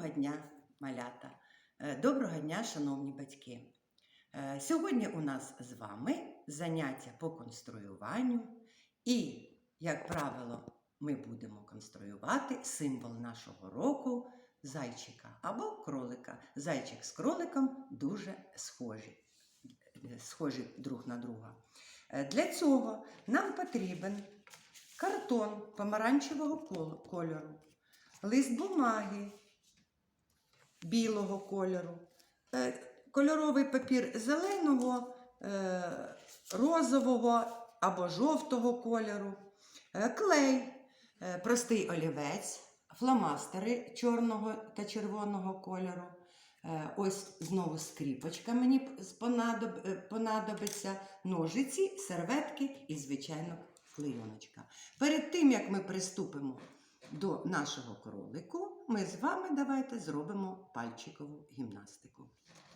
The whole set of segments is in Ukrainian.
Доброго дня, малята! Е, Доброго дня, шановні батьки! Е, Сьогодні у нас з вами заняття по конструюванню, і, як правило, ми будемо конструювати символ нашого року зайчика або кролика. Зайчик з кроликом дуже схожі, е, схожі друг на друга. Для цього нам потрібен картон помаранчевого кольору лист бумаги білого кольору, е, кольоровий папір зеленого, е, розового або жовтого кольору, е, клей, простий олівець, фломастери чорного та червоного кольору. Ось знову скріпочка мені понадобиться, ножиці, серветки і, звичайно, клейоночка. Перед тим, як ми приступимо до нашого кролику, ми з вами давайте зробимо пальчикову гімнастику.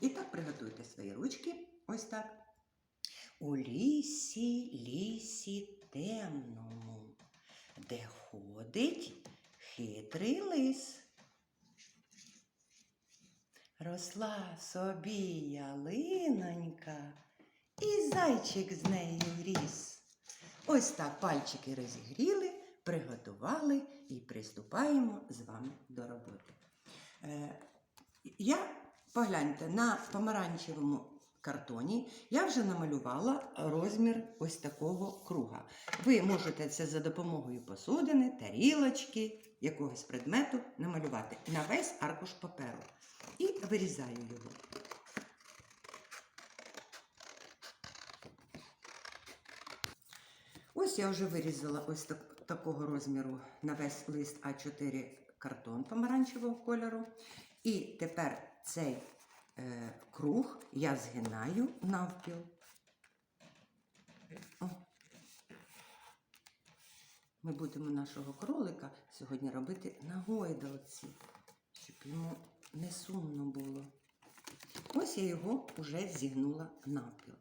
І так приготуйте свої ручки. Ось так. У лісі, лісі темному, де ходить хитрий лис. Росла собі ялинонька, і зайчик з нею ріс. Ось так пальчики розігріли, приготували і приступаємо з вами до роботи. Е, я погляньте на помаранчевому картоні. Я вже намалювала розмір ось такого круга. Ви можете це за допомогою посудини, тарілочки, якогось предмету намалювати на весь аркуш паперу. І вирізаю його. Ось я вже вирізала ось так, такого розміру на весь лист А4 картон помаранчевого кольору. І тепер цей е, круг я згинаю навпіл. О. Ми будемо нашого кролика сьогодні робити на гойдалці, щоб йому не сумно було. Ось я його вже зігнула навпіл.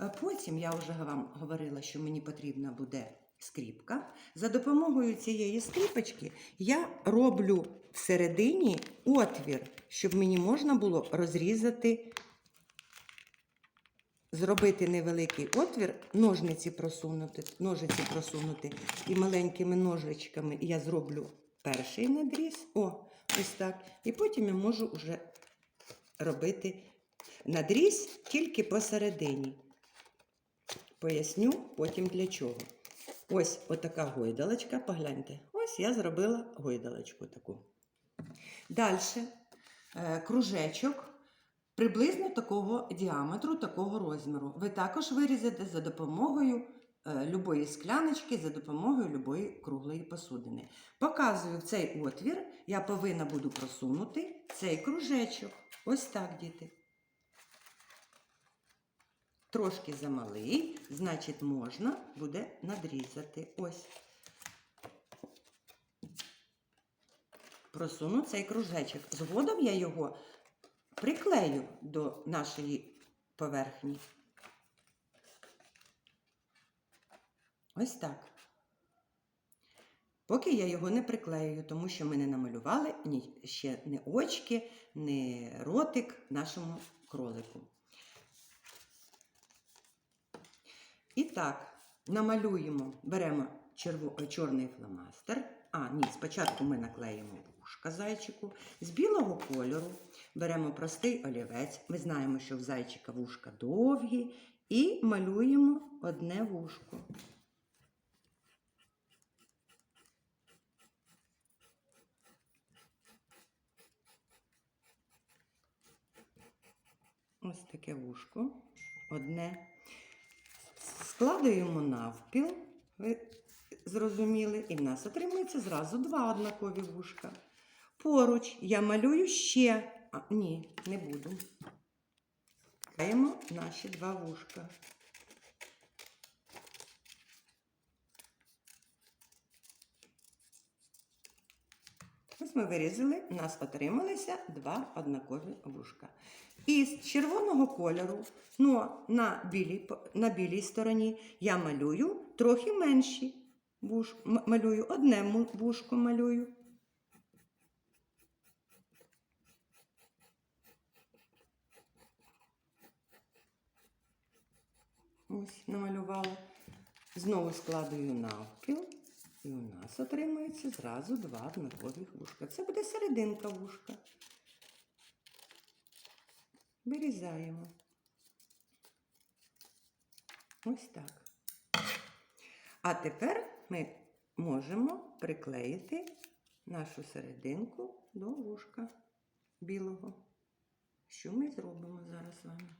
Е, Потім я вже вам говорила, що мені потрібна буде скріпка. За допомогою цієї скріпочки я роблю всередині отвір, щоб мені можна було розрізати, зробити невеликий отвір, ножниці просунути, ножиці просунути і маленькими ножичками я зроблю перший надріз. О, ось так. І потім я можу вже робити надріз тільки посередині. Поясню потім для чого. Ось отака гойдалочка, погляньте. Ось я зробила гойдалочку таку. Далі кружечок приблизно такого діаметру, такого розміру. Ви також вирізете за допомогою е, любої скляночки, за допомогою любої круглої посудини. Показую в цей отвір, я повинна буду просунути цей кружечок. Ось так, діти. Трошки замалий, значить, можна буде надрізати. Ось. Просуну цей кружечок. Згодом я його приклею до нашої поверхні. Ось так. Поки я його не приклею, тому що ми не намалювали ні, ще не очки, не ротик нашому кролику. І так, намалюємо, беремо черво, чорний фломастер. А, ні, спочатку ми наклеїмо вушка зайчику. З білого кольору беремо простий олівець. Ми знаємо, що в зайчика вушка довгі, і малюємо одне вушко. Ось таке вушко. Одне. Складуємо навпіл, ви зрозуміли, і в нас отримується зразу два однакові вушка. Поруч я малюю ще. А, ні, не буду. Клеїмо наші два вушка. Ось ми вирізали, у нас отрималися два однакові вушка. Із червоного кольору, ну на білій, на білій стороні я малюю трохи менші буш, малюю одне бушку малюю. Ось, намалювала. Знову складую навпіл. І у нас отримується зразу два однакових вушка. Це буде серединка вушка. Вирізаємо. Ось так. А тепер ми можемо приклеїти нашу серединку до вушка білого. Що ми зробимо зараз з вами?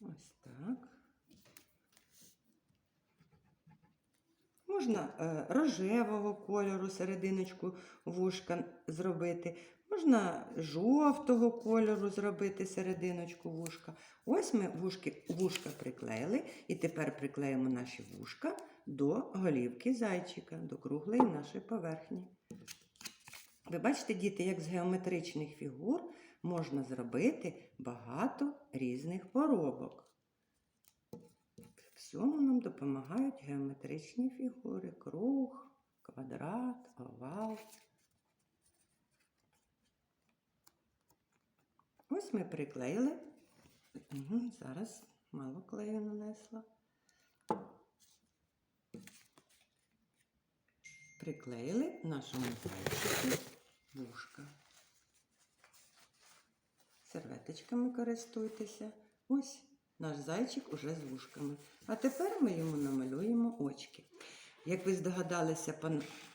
Ось так. Можна е, рожевого кольору серединочку вушка зробити, можна жовтого кольору зробити серединочку вушка. Ось ми вушки, вушка приклеїли, і тепер приклеїмо наші вушка до голівки зайчика, до круглої нашої поверхні. Ви бачите, діти, як з геометричних фігур можна зробити багато різних поробок. В цьому нам допомагають геометричні фігури: круг, квадрат, овал. Ось ми приклеїли. Угу, зараз мало клею нанесла. Приклеїли нашому зайчику вушка. Серветочками користуйтеся. Ось наш зайчик уже з вушками. А тепер ми йому намалюємо очки. Як ви здогадалися по,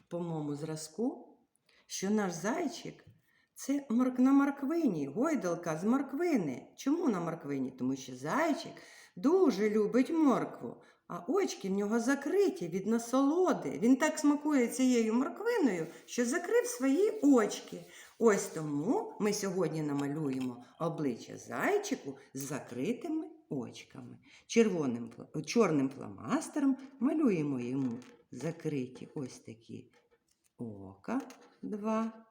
по моєму зразку, що наш зайчик це морк на морквині, гойдалка з морквини. Чому на морквині? Тому що зайчик дуже любить моркву, а очки в нього закриті від насолоди. Він так смакує цією морквиною, що закрив свої очки. Ось тому ми сьогодні намалюємо обличчя зайчику з закритими очками. Червоним, чорним фломастером малюємо йому закриті ось такі ока два.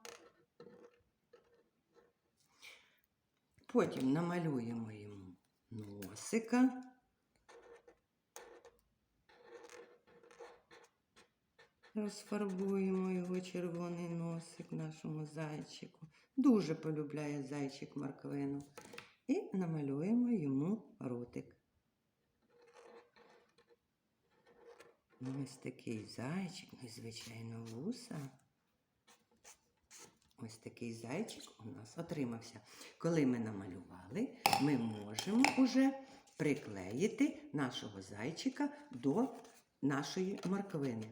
Потім намалюємо йому носика. Розфарбуємо його червоний носик нашому зайчику. Дуже полюбляє зайчик морквину. Намалюємо йому ротик. Ось такий зайчик, звичайно, вуса. Ось такий зайчик у нас отримався. Коли ми намалювали, ми можемо вже приклеїти нашого зайчика до нашої морквини.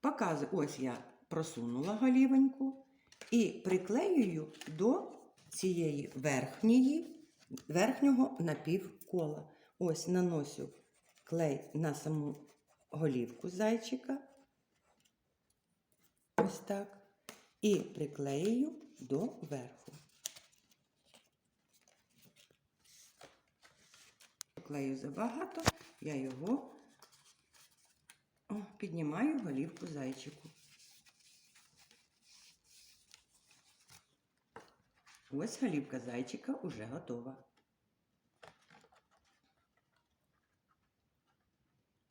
Показую, ось я просунула голівоньку і приклеюю до цієї верхньої, верхнього напівкола. Ось наносю клей на саму голівку зайчика. Ось так. І приклеюю до верху. Клею забагато, я його о, піднімаю голівку зайчику. Ось голівка зайчика уже готова.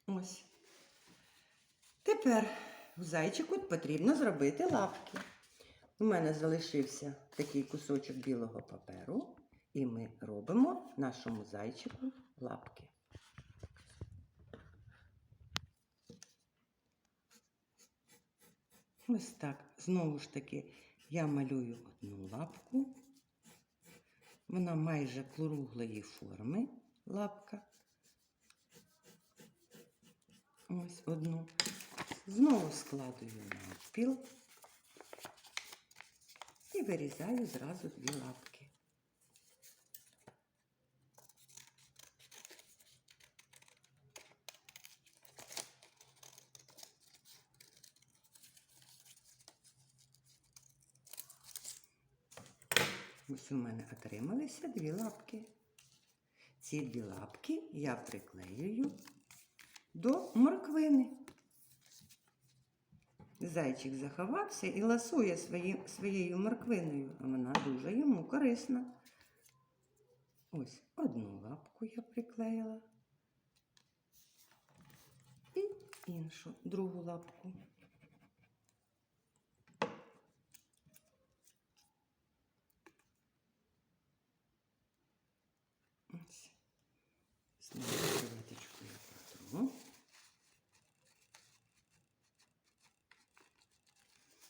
Ось. Тепер у зайчику потрібно зробити лапки. У мене залишився такий кусочок білого паперу, і ми робимо нашому зайчику лапки. Ось так. Знову ж таки, я малюю одну лапку. Вона майже круглої форми лапка. Ось одну. Знову складую навпіл і вирізаю зразу дві лапки. Ось у мене отрималися дві лапки. Ці дві лапки я приклеюю до морквини. Зайчик заховався і ласує свої, своєю морквиною, а вона дуже йому корисна. Ось одну лапку я приклеїла. І іншу, другу лапку. Серветочку я протру.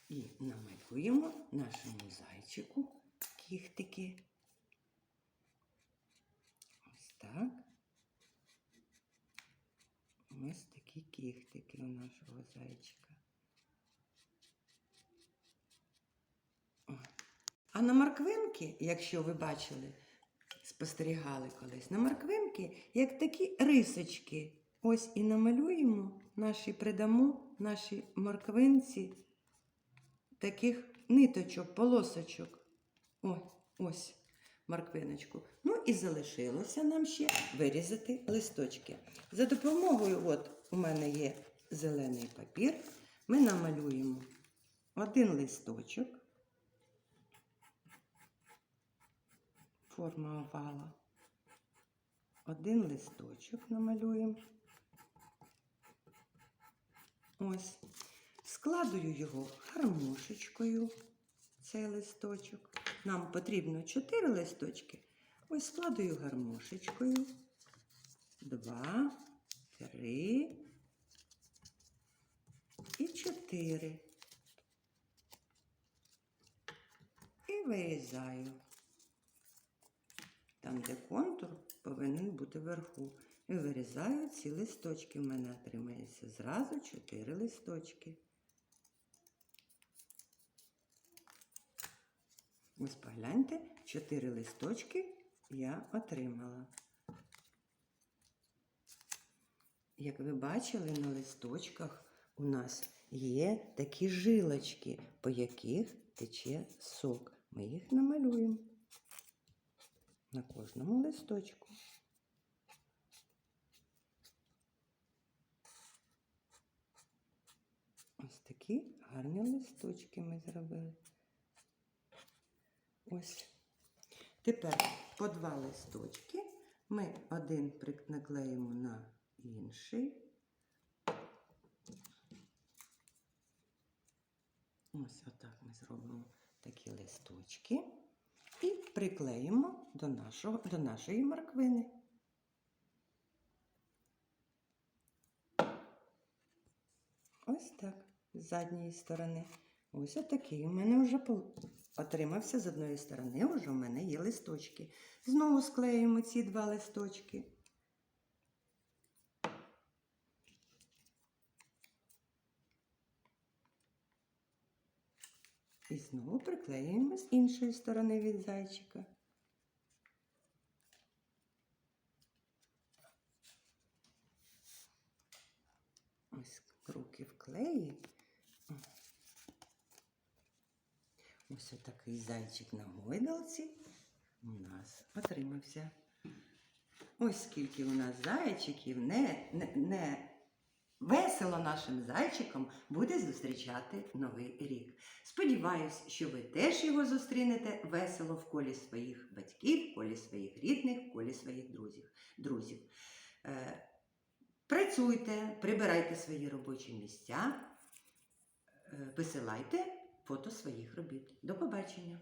І намалюємо нашому зайчику кіхтики. Ось так. Ось такі кіхтики у нашого зайчика. О. А на морквинки, якщо ви бачили, спостерігали колись, на морквинки, як такі рисочки. Ось і намалюємо наші придамо нашій морквинці таких ниточок, полосочок. О, ось морквиночку. Ну і залишилося нам ще вирізати листочки. За допомогою, от у мене є зелений папір, ми намалюємо один листочок, форма овала. Один листочок намалюємо. Ось. Складую його гармошечкою, цей листочок. Нам потрібно 4 листочки. Ось складую гармошечкою. Два, три і чотири. І вирізаю. Там, де контур, повинен бути вверху. І вирізаю ці листочки. У мене отримається зразу 4 листочки. Ось погляньте, 4 листочки я отримала. Як ви бачили, на листочках у нас є такі жилочки, по яких тече сок. Ми їх намалюємо на кожному листочку. Ось такі гарні листочки ми зробили. Ось. Тепер по два листочки ми один наклеїмо на інший. Ось отак ми зробимо такі листочки і приклеїмо до, нашого, до нашої морквини. Ось так, з задньої сторони. Ось отакий у мене вже отримався з одної сторони, вже у мене є листочки. Знову склеїмо ці два листочки. І знову приклеюємо з іншої сторони від зайчика. Ось руки в клеї. Ось такий зайчик на гойдалці у нас отримався. Ось скільки у нас зайчиків, не, не, не весело нашим зайчикам буде зустрічати новий рік. Сподіваюсь, що ви теж його зустрінете весело в колі своїх батьків, в колі своїх рідних, в колі своїх друзів. друзів. Е, працюйте, прибирайте свої робочі місця, е, висилайте фото своїх робіт. До побачення!